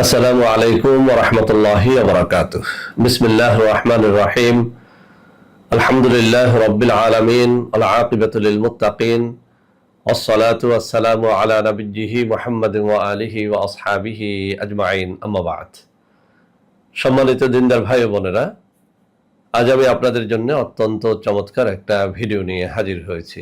আসসালামু আলাইকুম রহমতুল্লাহ বরকাত বিসমিল্লাহ রহমান রহিম আলহামদুলিল্লাহ রবিল আলমিন আলআকিবাতুল মুত্তাকিন والصلاة والسلام على نبيه محمد وآله وأصحابه أجمعين أما بعد সম্মানিত দিনদার ভাই ও বোনেরা আজ আমি আপনাদের জন্য অত্যন্ত চমৎকার একটা ভিডিও নিয়ে হাজির হয়েছি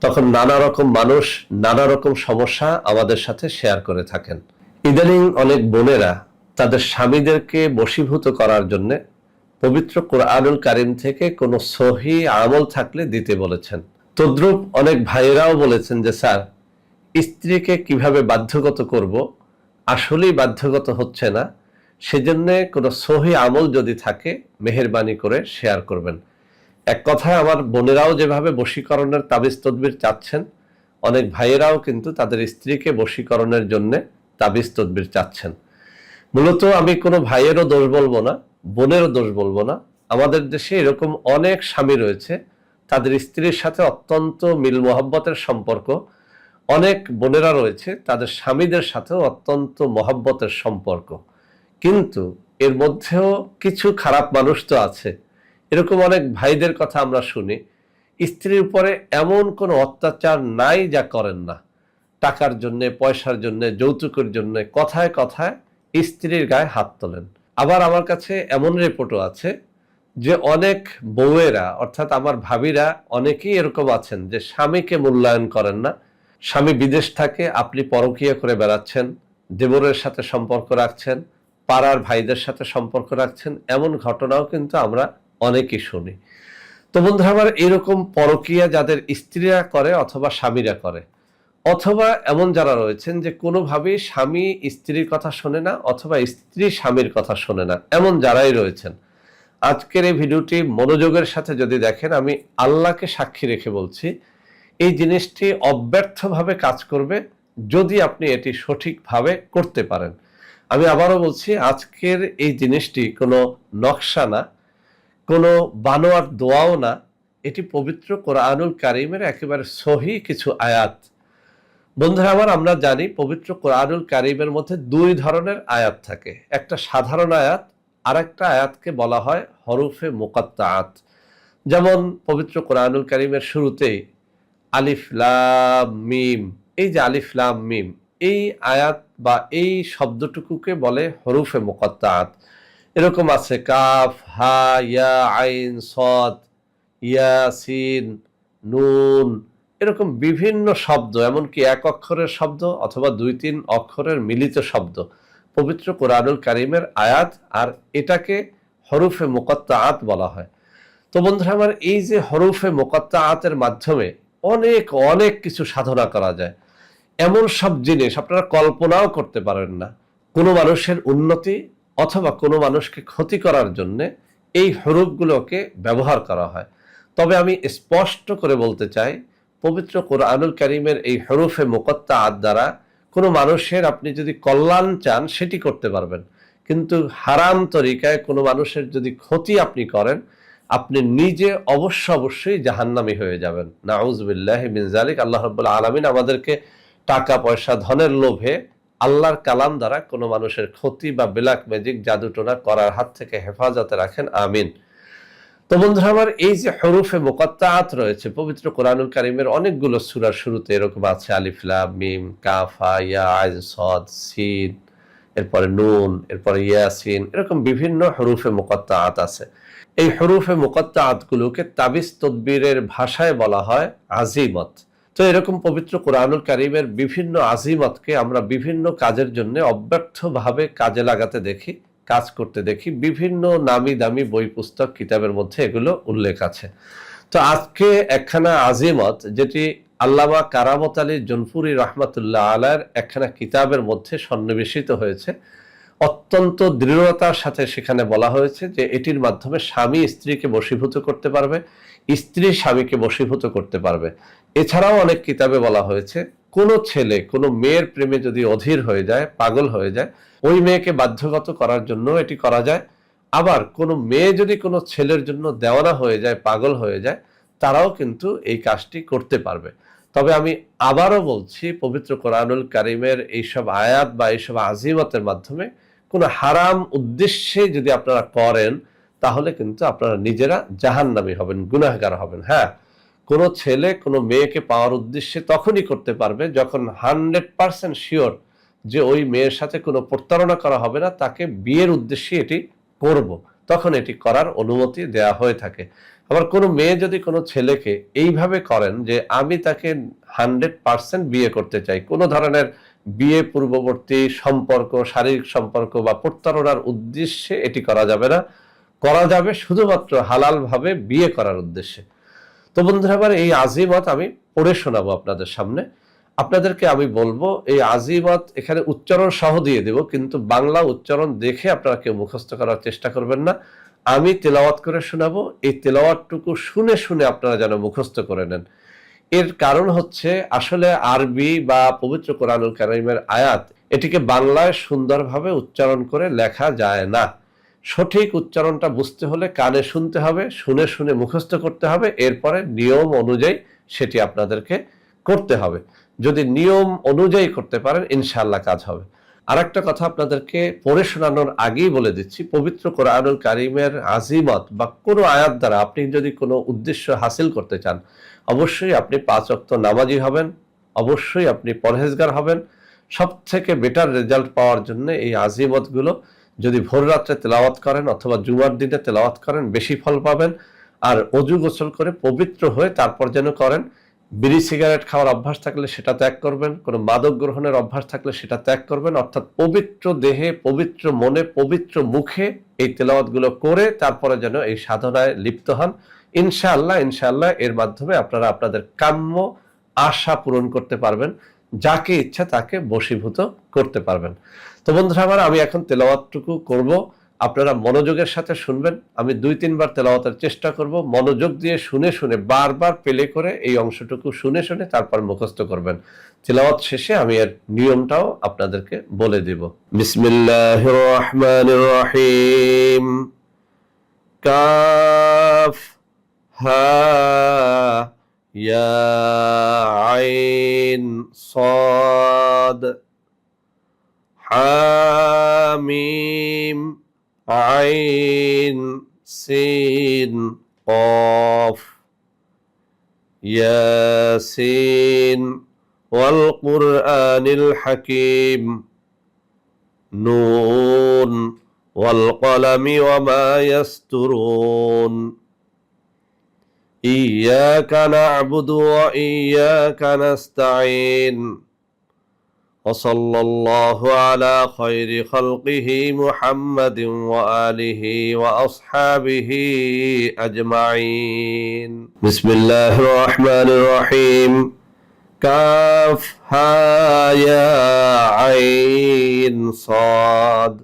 তখন নানা রকম মানুষ, নানা রকম সমস্যা আমাদের সাথে শেয়ার করে থাকেন। ইদানিং অনেক বোনেরা তাদের স্বামীদেরকে বশীভূত করার জন্য পবিত্র কোরআনুল কারিম থেকে কোনো সহি আমল থাকলে দিতে বলেছেন। তদ্রুপ অনেক ভাইয়েরাও বলেছেন যে, স্যার, স্ত্রীকে কীভাবে বাধ্যগত করব? আসলেই বাধ্যগত হচ্ছে না। সেজন্য কোনো সহি আমল যদি থাকে, মেহরবানি করে শেয়ার করবেন। এক কথায় আমার বোনেরাও যেভাবে বশীকরণের তাবিজ তদবির চাচ্ছেন, অনেক ভাইয়েরাও কিন্তু তাদের স্ত্রীকে বশীকরণের জন্য তাবিজ তদবির চাচ্ছেন। মূলত আমি কোনো ভাইয়েরও দোষ বলব না, বোনেরও দোষ বলব না। আমাদের দেশে এরকম অনেক স্বামী রয়েছে, তাদের স্ত্রীর সাথে অত্যন্ত মিল মোহাব্বতের সম্পর্ক। অনেক বোনেরা রয়েছে, তাদের স্বামীদের সাথেও অত্যন্ত মহাব্বতের সম্পর্ক। কিন্তু এর মধ্যেও কিছু খারাপ মানুষ তো আছে। এরকম অনেক ভাইদের কথা আমরা শুনি, স্ত্রীর উপরে এমন কোনো অত্যাচার নাই যা করেন না। টাকার জন্য, পয়সার জন্য, যৌতুকের জন্য কথায় কথায় স্ত্রীর গায়ে হাত তোলেন। আবার আমার কাছে এমন রিপোর্টও আছে যে অনেক বউয়েরা, অর্থাৎ আমার ভাবিরা অনেকেই এরকম আছেন যে স্বামীকে মূল্যায়ন করেন না। স্বামী বিদেশ থাকে, আপনি পরকীয়া করে বেড়াচ্ছেন, দেবরের সাথে সম্পর্ক রাখছেন, পাড়ার ভাইদের সাথে সম্পর্ক রাখছেন, এমন ঘটনাও কিন্তু আমরা অনেকেই শুনি। তো বন্ধু আমার এরকম পরকীয়া যাদের স্ত্রীরা করে অথবা স্বামীরা করে, অথবা এমন যারা রয়েছেন যে কোনোভাবেই স্বামী স্ত্রীর কথা শোনে না অথবা স্ত্রী স্বামীর কথা শোনে না, এমন যারাই রয়েছেন। আজকের এই ভিডিওটি মনোযোগের সাথে যদি দেখেন, আমি আল্লাহকে সাক্ষী রেখে বলছি, এই জিনিসটি অব্যর্থভাবে কাজ করবে যদি আপনি এটি সঠিকভাবে করতে পারেন। আমি আবারও বলছি, আজকের এই জিনিসটি কোনো নকশা না কোনো বানোয়ার দোয়াও না, এটি পবিত্র কোরআনুল কারিমের একেবারে সহি কিছু আয়াত। বন্ধুরা আমার আমরা জানি পবিত্র কোরআনুল কারিমের মধ্যে দুই ধরনের আয়াত থাকে। একটা সাধারণ আয়াত আর একটা আয়াতকে বলা হয় হরফে মোকাত্তাআত যেমন পবিত্র কোরআনুল কারিমের শুরুতেই আলিফ লাম মিম, এই যে আলিফ লাম মিম, এই আয়াত বা এই শব্দটুকুকে বলে হরুফে মোকাত্তাআত এরকম আছে, কাফ, হা, ইয়া, আইন সদ ইয়াসিন, নুন, এরকম বিভিন্ন শব্দ, এমনকি এক অক্ষরের শব্দ অথবা দুই, তিন অক্ষরের মিলিত শব্দ। পবিত্র কোরআনুল কারিমের আয়াত, আর এটাকে হরুফে মোকাত্তা আত বলা হয়। তো বন্ধুরা আমার এই যে হরুফে মোকাত্তা আতের মাধ্যমে অনেক অনেক কিছু সাধনা করা যায়। এমন সব জিনিস আপনারা কল্পনাও করতে পারেন না। কোনো মানুষের উন্নতি অথবা কোনো মানুষকে ক্ষতি করার জন্যে এই হরুফগুলোকে ব্যবহার করা হয়। তবে আমি স্পষ্ট করে বলতে চাই, পবিত্র কোরআনুল করিমের এই হরুফে মোকত্তা আদ দ্বারা কোনো মানুষের আপনি যদি কল্যাণ চান, সেটি করতে পারবেন। কিন্তু হারাম তরিকায় কোনো মানুষের যদি ক্ষতি আপনি করেন, আপনি নিজে অবশ্য অবশ্যই জাহান্নামি হয়ে যাবেন। নাউজবিল্লাহ মিনজালিক আল্লাহ রব্বুল্লা আলমিন আমাদেরকে টাকা, পয়সা, ধনের লোভে আল্লাহর কালাম দ্বারা কোনো মানুষের ক্ষতি বা ব্ল্যাক ম্যাজিক জাদুটোনা করার হাত থেকে হেফাজতে রাখেন, আমিন। তো বন্ধুরা, আমার এই যে হরুফে মোকাত্তাআত রয়েছে, পবিত্র কোরআনুল কারিমের অনেকগুলো সুরার শুরুতে এরকম আছে আলিফলা মিম কাফা ইয়া সদ, সিন, এরপরে নুন, এরপরে ইয়াসিন, এরকম বিভিন্ন হরুফে মোকাত্তাআত আছে। এই হরুফে মোকাত্তাআতগুলোকে তাবিজ তদবিরের ভাষায় বলা হয় আজিমত। তো এরকম পবিত্র কোরআনুল কারিমের বিভিন্ন আজিমতকে আমরা বিভিন্ন কাজের জন্য অব্যর্থভাবে কাজে লাগাতে দেখি, কাজ করতে দেখি। বিভিন্ন নামি দামি বই, পুস্তক, কিতাবের মধ্যে এগুলো উল্লেখ আছে। তো আজকে একখানা আজিমত যেটি আল্লামা কারামত আলী জনপুরি রহমতুল্লাহ আলার একখানা কিতাবের মধ্যে সন্নিবেশিত হয়েছে। অত্যন্ত দৃঢ়তার সাথে সেখানে বলা হয়েছে যে এটির মাধ্যমে স্বামী স্ত্রীকে বশীভূত করতে পারবে, স্ত্রী স্বামীকে বশীভূত করতে পারবে। এছাড়াও অনেক কিতাবে বলা হয়েছে, কোনো ছেলে, কোনো মেয়ের প্রেমে যদি অধীর হয়ে যায়, পাগল হয়ে যায়, ওই মেয়েকে বাধ্যগত করার জন্য এটি করা যায়। আবার কোনো মেয়ে যদি কোনো ছেলের জন্য দেওয়ানা হয়ে যায়, পাগল হয়ে যায়, তারাও কিন্তু এই কাজটি করতে পারবে। তবে আমি আবারও বলছি, পবিত্র কোরআনুল কারিমের এইসব আয়াত বা এইসব আজিমতের মাধ্যমে কোনো হারাম উদ্দেশ্যে যদি আপনারা করেন, তাহলে কিন্তু আপনারা নিজেরা জাহান্নামী হবেন, গুনাহগার হবেন। হ্যাঁ কোনো ছেলে, কোনো মেয়েকে পাওয়ার উদ্দেশ্যে তখনই করতে পারবে যখন হান্ড্রেড পার্সেন্ট শিওর যে ওই মেয়ের সাথে কোনো প্রতারণা করা হবে না, তাকে বিয়ের উদ্দেশ্যে এটি করব। তখন এটি করার অনুমতি দেয়া হয়ে থাকে। আবার কোনো মেয়ে যদি কোনো ছেলেকে এইভাবে করেন যে আমি তাকে হান্ড্রেড পার্সেন্ট বিয়ে করতে চাই, কোনো ধরনের বিয়ে পূর্ববর্তী সম্পর্ক, শারীরিক সম্পর্ক বা প্রতারণার উদ্দেশ্যে এটি করা যাবে না। করা যাবে শুধুমাত্র হালালভাবে বিয়ে করার উদ্দেশ্যে। তো বন্ধুরা আবার এই আজিমত আমি পড়ে শোনাবো আপনাদের সামনে। আপনাদেরকে আমি বলব, এই আজিমত এখানে উচ্চারণ সহ দিয়ে দেব, কিন্তু বাংলা উচ্চারণ দেখে আপনারা কেউ মুখস্থ করার চেষ্টা করবেন না। আমি তেলাওয়াত করে শোনাবো। এই তেলাওয়াতটুকু শুনে শুনে আপনারা যেন মুখস্থ করে নেন। এর কারণ হচ্ছে, আসলে আরবি বা পবিত্র কোরআনুল কারিমের আয়াত এটিকে বাংলায় সুন্দরভাবে উচ্চারণ করে লেখা যায় না। সঠিক উচ্চারণটা বুঝতে হলে কানে শুনতে হবে, শুনে শুনে মুখস্থ করতে হবে, এরপরে নিয়ম অনুযায়ী সেটি আপনাদেরকে করতে হবে। যদি নিয়ম অনুযায়ী করতে পারেন ইনশাল্লাহ কাজ হবে। আর একটা কথা আপনাদেরকে পড়ে শোনানোর আগেই বলে দিচ্ছি, পবিত্র কোরআনুল কারিমের আজিমত বা কোনো আয়াত দ্বারা আপনি যদি কোনো উদ্দেশ্য হাসিল করতে চান, অবশ্যই আপনি পাঁচ অক্ত নামাজি হবেন, অবশ্যই আপনি পরহেজগার হবেন। সব থেকে বেটার রেজাল্ট পাওয়ার জন্য এই আজিমতগুলো যদি ভোর রাত্রে তেলাওয়াত করেন অথবা জুমার দিনে তেলাওয়াত করেন, বেশি ফল পাবেন। আর অজু গোসল করে পবিত্র হয়ে তারপর যেন করেন বিড়ি সিগারেট খাওয়ার অভ্যাস থাকলে সেটা ত্যাগ করবেন, কোনো মাদক গ্রহণের অভ্যাস থাকলে সেটা ত্যাগ করবেন, অর্থাৎ পবিত্র দেহে, পবিত্র মনে, পবিত্র মুখে এই তেলাওয়াতগুলো করে তারপরে যেন এই সাধনায় লিপ্ত হন। ইনশাআল্লাহ ইনশাআল্লাহ, এর মাধ্যমে আপনারা আপনাদের কাম্য আশা পূরণ করতে পারবেন, যাকে ইচ্ছা তাকে বশীভূত করতে পারবেন। তো বন্ধুরা আমার, আমি এখন তেলাওয়াতটুকু করব। আপনারা মনোযোগের সাথে শুনবেন আমি দুই তিনবার তেলাওয়াতের চেষ্টা করব মনোযোগ দিয়ে শুনে শুনে বারবার পেলে করে এই অংশটুকু শুনে শুনে তারপর মুখস্থ করবেন তেলাওয়াত শেষে আমি এর নিয়মটাও আপনাদেরকে বলে দেব বিসমিল্লাহ রহমান রহিম কাফ হা ইয়া আইন صاد حاميم عين سين قاف. ياسين والقرآن الحكيم. نون والقلم وما يسترون. إياك نعبد وإياك نستعين. وصلى الله على خير خلقه محمد وآله وأصحابه أجمعين. بسم الله الرحمن الرحيم. كاف ها يا عين صاد.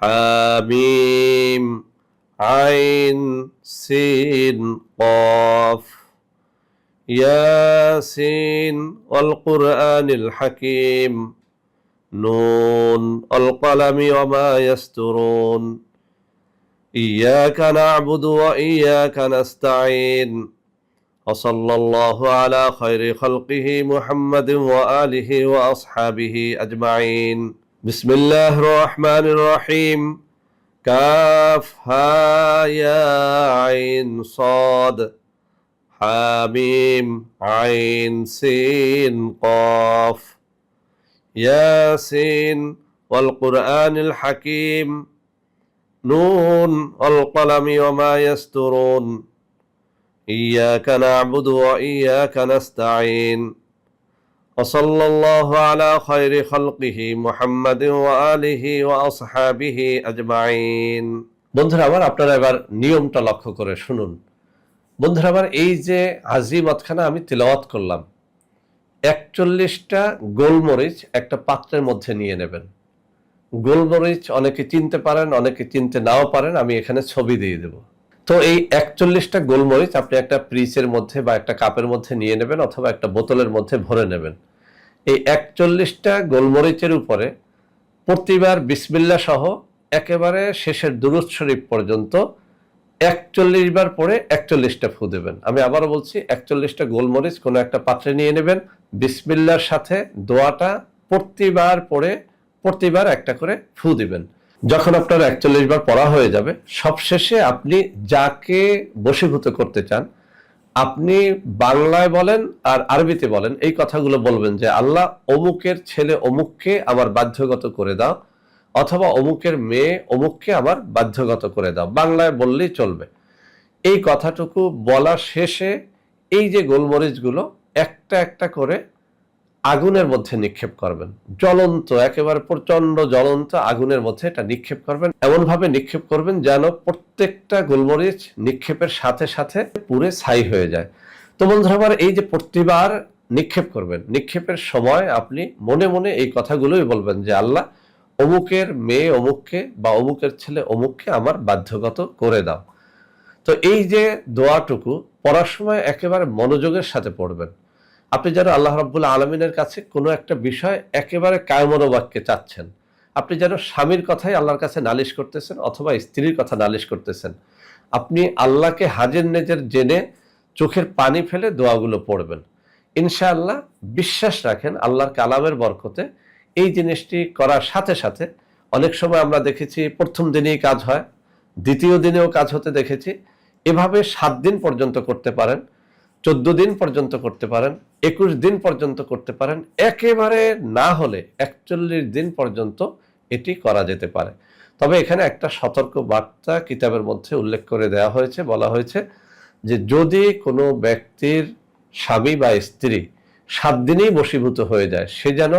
حاميم عين سين قاف. ياسين والقرآن الحكيم. نون القلم وما يسترون. إياك نعبد وإياك نستعين. وصلى الله على خير خلقه محمد وآله وأصحابه أجمعين. بسم الله الرحمن الرحيم. كاف ها يا عين صاد. حاميم عين سين قاف ياسين والقرآن الحكيم نون والقلم وما يسترون إياك نعبد وإياك نستعين وصلى الله على خير خلقه محمد وآله وأصحابه أجمعين বন্ধুরা আবার আপনারা এবার নিয়মটা লক্ষ্য করে শুনুন বন্ধুরা আবার এই যে আজিমতখানা আমি তেলাওয়াত করলাম, একচল্লিশটা গোলমরিচ একটা পাত্রের মধ্যে নিয়ে নেবেন। গোলমরিচ অনেকে চিনতে পারেন, অনেকে চিনতে নাও পারেন, আমি এখানে ছবি দিয়ে দেব। তো এই একচল্লিশটা গোলমরিচ আপনি একটা প্রিসের মধ্যে বা একটা কাপের মধ্যে নিয়ে নেবেন অথবা একটা বোতলের মধ্যে ভরে নেবেন। এই একচল্লিশটা গোলমরিচের উপরে প্রতিবার বিসমিল্লা সহ একেবারে শেষের দুরুদ শরীফ পর্যন্ত একচল্লিশ বার পরে একচল্লিশটা ফু দেবেন। আমি আবারও বলছি, একচল্লিশটা গোলমরিচ কোনো একটা পাত্রে নিয়ে নেবেন। বিসমিল্লার সাথে দোয়াটা প্রতিবার পরে, প্রতিবার একটা করে ফু দিবেন। যখন আপনার একচল্লিশ বার পড়া হয়ে যাবে, সবশেষে আপনি যাকে বশীভূত করতে চান, আপনি বাংলায় বলেন আর আরবিতে বলেন, এই কথাগুলো বলবেন যে, আল্লাহ অমুকের ছেলে অমুককে আমার বাধ্যগত করে দাও অথবা অমুকের মেয়ে অমুককে আমার বাধ্যগত করে দাও। বাংলায় বললেই চলবে। এই কথাটুকু বলা শেষে এই যে গোলমরিচগুলো, একটা একটা করে আগুনের মধ্যে নিক্ষেপ করবেন। জ্বলন্ত, একেবারে প্রচণ্ড জ্বলন্ত আগুনের মধ্যে এটা নিক্ষেপ করবেন। এমনভাবে নিক্ষেপ করবেন যেন প্রত্যেকটা গোলমরিচ নিক্ষেপের সাথে সাথে পুরে ছাই হয়ে যায়। তো বন্ধুরা, আমার এই যে প্রতিবার নিক্ষেপ করবেন, নিক্ষেপের সময় আপনি মনে মনে এই কথাগুলোই বলবেন যে, আল্লাহ অমুকের মেয়ে অমুককে বা অমুকের ছেলে অমুককে আমার বাধ্যগত করে দাও। তো এই যে দোয়াটুকু পড়ার সময় একেবারে মনোযোগের সাথে পড়বেন। আপনি যেন আল্লাহ রাব্বুল আলমিনের কাছে কোনো একটা বিষয় একেবারে কায়মনোবাক্যে চাচ্ছেন। আপনি যেন স্বামীর কথাই আল্লাহর কাছে নালিশ করতেছেন অথবা স্ত্রীর কথা নালিশ করতেছেন। আপনি আল্লাহকে হাজির নেজের জেনে চোখের পানি ফেলে দোয়াগুলো পড়বেন। ইনশাআল্লাহ বিশ্বাস রাখেন আল্লাহর কালামের বরকতে এই জিনিসটি করার সাথে সাথে অনেক সময় আমরা দেখেছি প্রথম দিনেই কাজ হয়, দ্বিতীয় দিনেও কাজ হতে দেখেছি। এভাবে সাত দিন পর্যন্ত করতে পারেন, চোদ্দ দিন পর্যন্ত করতে পারেন, একুশ দিন পর্যন্ত করতে পারেন, একেবারে না হলে একচল্লিশ দিন পর্যন্ত এটি করা যেতে পারে। তবে এখানে একটা সতর্ক বার্তা কিতাবের মধ্যে উল্লেখ করে দেওয়া হয়েছে, বলা হয়েছে যে যদি কোনো ব্যক্তির স্বামী বা স্ত্রী সাত দিনেই বশীভূত হয়ে যায়, সে যেন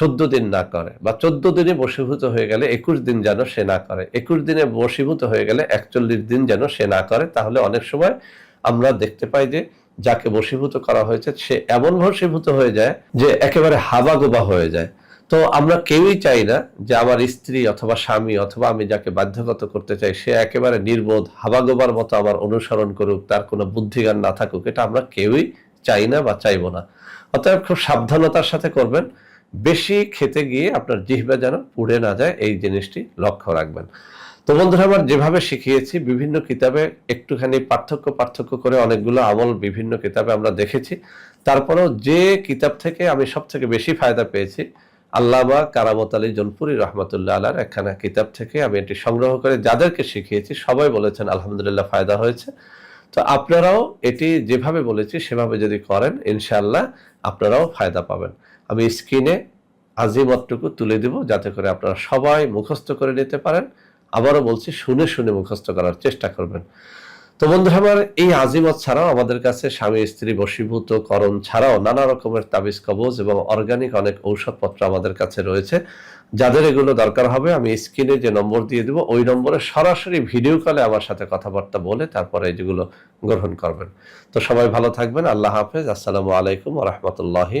চোদ্দ দিন না করে বা চোদ্দ দিনে বশীভূত হয়ে গেলে একুশ দিন যেন সে না করে। একুশ দিনে বশীভূত হয়ে গেলে একচল্লিশ দিন যেন সে না করে। তাহলে অনেক সময় আমরা দেখতে পাই যে যাকে বশীভূত করা হয়েছে, সে এমন বশীভূত হয়ে যায় যে একেবারে হাবাগোবা হয়ে যায়। তো আমরা কেউই চাই না যে আমার স্ত্রী অথবা স্বামী অথবা আমি যাকে বাধ্যগত করতে চাই, সে একেবারে নির্বোধ, হাবাগোবার মতো আমার অনুসরণ করুক, তার কোনো বুদ্ধিজ্ঞান না থাকুক, এটা আমরা কেউই চাই না বা চাইব না। অতএব খুব সাবধানতার সাথে করবেন। বেশি খেতে গিয়ে আপনার জিহ্বা যেন পুড়ে না যায়, এই জিনিসটি লক্ষ্য রাখবেন। তো বন্ধুরা, আমার যেভাবে শিখিয়েছি, বিভিন্ন কিতাবে একটুখানি পার্থক্য পার্থক্য করে অনেকগুলো আমল বিভিন্ন কিতাবে আমরা দেখেছি। তারপরেও যে কিতাব থেকে আমি সব থেকে বেশি ফায়দা পেয়েছি, আল্লামা কারামত আলী জনপুরি রহমতুল্লাহ আলার একখানা কিতাব থেকে আমি এটি সংগ্রহ করে যাদেরকে শিখিয়েছি, সবাই বলেছেন, আলহামদুলিল্লাহ, ফায়দা হয়েছে। তো আপনারাও এটি যেভাবে বলেছি, সেভাবে যদি করেন, ইনশাআল্লাহ আপনারাও ফায়দা পাবেন। আমি স্ক্রিনে আজিমতটুকু তুলে দিব যাতে করে আপনারা সবাই মুখস্থ করে নিতে পারেন। আবারও বলছি, শুনে শুনে মুখস্থ করার চেষ্টা করবেন। তো বন্ধুরা, আমার এই আজিমত ছাড়াও আমাদের কাছে স্বামী, স্ত্রী, বশীভূত, করণ ছাড়াও নানা রকমের তাবিজ, কবজ এবং অর্গানিক অনেক ঔষধপত্র আমাদের কাছে রয়েছে। যাদের এগুলো দরকার হবে, আমি স্ক্রিনে যে নম্বর দিয়ে দেবো, ওই নম্বরে সরাসরি ভিডিও কলে আমার সাথে কথাবার্তা বলে তারপরে যেগুলো গ্রহণ করবেন। তো সবাই ভালো থাকবেন, আল্লাহ হাফেজ, আসসালামু আলাইকুম রহমতুল্লাহি